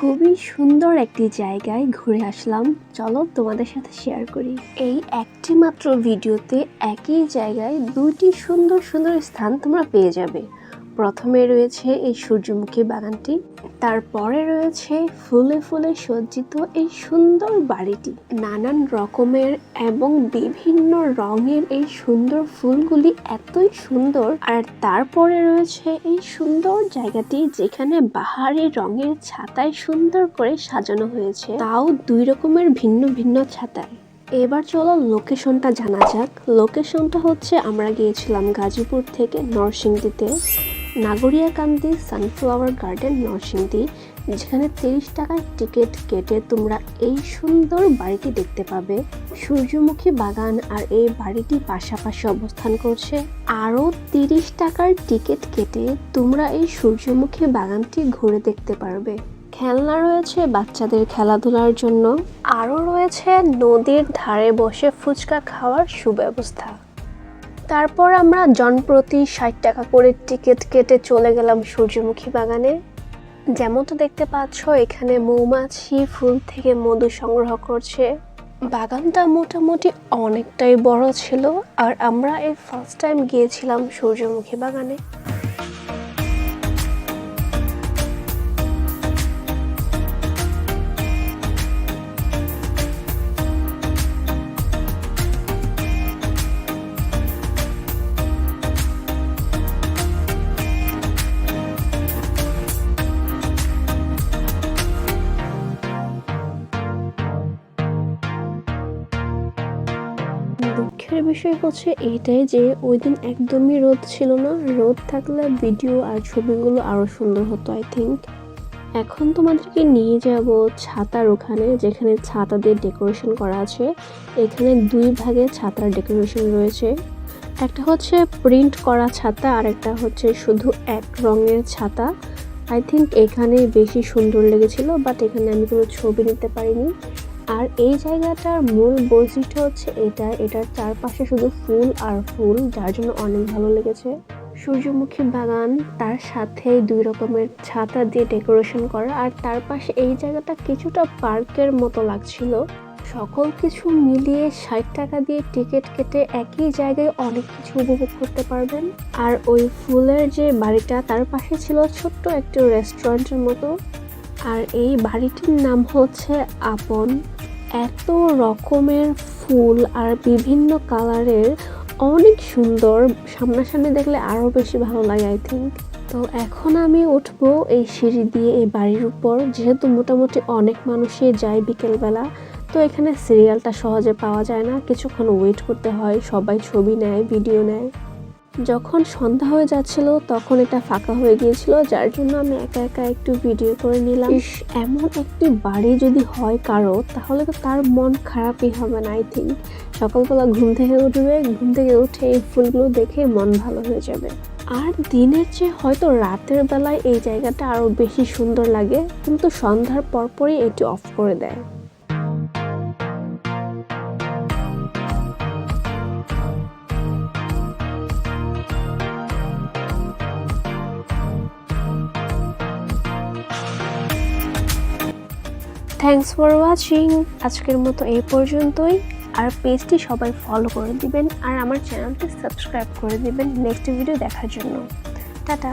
খুবই সুন্দর একটি জায়গায় ঘুরে আসলাম। চলো তোমাদের সাথে শেয়ার করি। এই একটি মাত্র ভিডিওতে একই জায়গায় দুইটি সুন্দর সুন্দর স্থান তোমরা পেয়ে যাবে। প্রথমে রয়েছে এই সূর্যমুখী বাগানটি, তারপরে রয়েছে ফুলে ফুলে সজ্জিত এই সুন্দর বাড়িটি। নানান রকমের এবং বিভিন্ন রঙের এই সুন্দর ফুলগুলি এতই সুন্দর। আর তারপরে রয়েছে এই সুন্দর জায়গাটি যেখানে বাহারি রঙের ছাতায় সুন্দর করে সাজানো হয়েছে। তাও দুই রকমের ভিন্ন ভিন্ন ছাতায়। এবার চলো লোকেশনটা জানা যাক। লোকেশনটা হচ্ছে আমরা গিয়েছিলাম গাজীপুর থেকে নরসিংদীতে। নাগরিয়াকান্দি সানফ্লাওয়ার গার্ডেন নরসিংদী, যেখানে তিরিশ টাকার টিকিট কেটে তোমরা এই সুন্দর বাড়িটি দেখতে পাবে। সূর্যমুখী বাগান আর এই বাড়িটি পাশাপাশি অবস্থান করছে। আরও তিরিশ টাকার টিকিট কেটে তোমরা এই সূর্যমুখী বাগানটি ঘুরে দেখতে পারবে। খেলনা রয়েছে বাচ্চাদের খেলাধুলার জন্য। আরও রয়েছে নদীর ধারে বসে ফুচকা খাওয়ার সুব্যবস্থা। তারপর আমরা জনপ্রতি ষাট টাকা করে টিকিট কেটে চলে গেলাম সূর্যমুখী বাগানে। যেমন তো দেখতে পাচ্ছ, এখানে মৌমাছি, ফুল থেকে মধু সংগ্রহ করছে। বাগানটা মোটামুটি অনেকটাই বড় ছিল, আর আমরা এই ফার্স্ট টাইম গিয়েছিলাম সূর্যমুখী বাগানে। দুঃখের বিষয় হচ্ছে এইটাই যে ওই দিন একদমই রোদ ছিল না। রোদ থাকলে ভিডিও আর ছবিগুলো আরও সুন্দর হতো আই থিঙ্ক এখন তোমাদেরকে নিয়ে যাব ছাতার ওখানে, যেখানে ছাতা দিয়ে ডেকোরেশন করা আছে। এখানে দুই ভাগে ছাতার ডেকোরেশন রয়েছে। একটা হচ্ছে প্রিন্ট করা ছাতা আর একটা হচ্ছে শুধু এক রঙের ছাতা। আই থিঙ্ক এখানেই বেশি সুন্দর লেগেছিল বাট এখানে আমি কোনো ছবি নিতে পারিনি। আর এই জায়গাটার মূল বৈশিষ্ট্য হচ্ছে এটা। এটার চারপাশে শুধু ফুল আর ফুল, যার জন্য অনেক ভালো লেগেছে। সূর্যমুখী বাগান, তার সাথে দুই রকমের ছাতা দিয়ে ডেকোরেশন করা, আর তার পাশে এই জায়গাটা কিছুটা পার্কের মতো লাগছিল। সকল কিছু মিলিয়ে ষাট টাকা দিয়ে টিকিট কেটে একই জায়গায় অনেক কিছু উপভোগ করতে পারবেন। আর ওই ফুলের যে বাড়িটা, তার পাশে ছিল ছোট্ট একটি রেস্টুরেন্টের মতো। আর এই বাড়িটির নাম হচ্ছে আপন। এত রকমের ফুল আর বিভিন্ন কালারের অনেক সুন্দর। সামনাসামনি দেখলে আরও বেশি ভালো লাগে আই থিঙ্ক তো এখন আমি উঠবো এই সিঁড়ি দিয়ে এই বাড়ির উপর। যেহেতু মোটামুটি অনেক মানুষই যায় বিকেলবেলা, তো এখানে সিরিয়ালটা সহজে পাওয়া যায় না। কিছুক্ষণ ওয়েট করতে হয়, সবাই ছবি নেয় ভিডিও নেয়। যখন সন্ধ্যা হয়ে যাচ্ছিল, তখন এটা ফাঁকা হয়ে গিয়েছিল, যার জন্য আমি একা একা একটু ভিডিও করে নিলাম। এমন একটি বাড়ি যদি হয় কারও, তাহলে তো তার মন খারাপই হবে না আই থিঙ্ক সকালবেলা ঘুম থেকে উঠবে, ঘুম থেকে উঠে এই ফুলগুলো দেখে মন ভালো হয়ে যাবে। আর দিনের চেয়ে হয়তো রাতের বেলায় এই জায়গাটা আরও বেশি সুন্দর লাগে, কিন্তু সন্ধ্যার পরপরই এটি অফ করে দেয়। থ্যাংকস ফর ওয়াচিং আজকের মতো এই পর্যন্তই। আর পেজটি সবাই ফলো করে দিবেন। আর আমার চ্যানেলটি সাবস্ক্রাইব করে দিবেন নেক্সট ভিডিও দেখার জন্য। টাটা।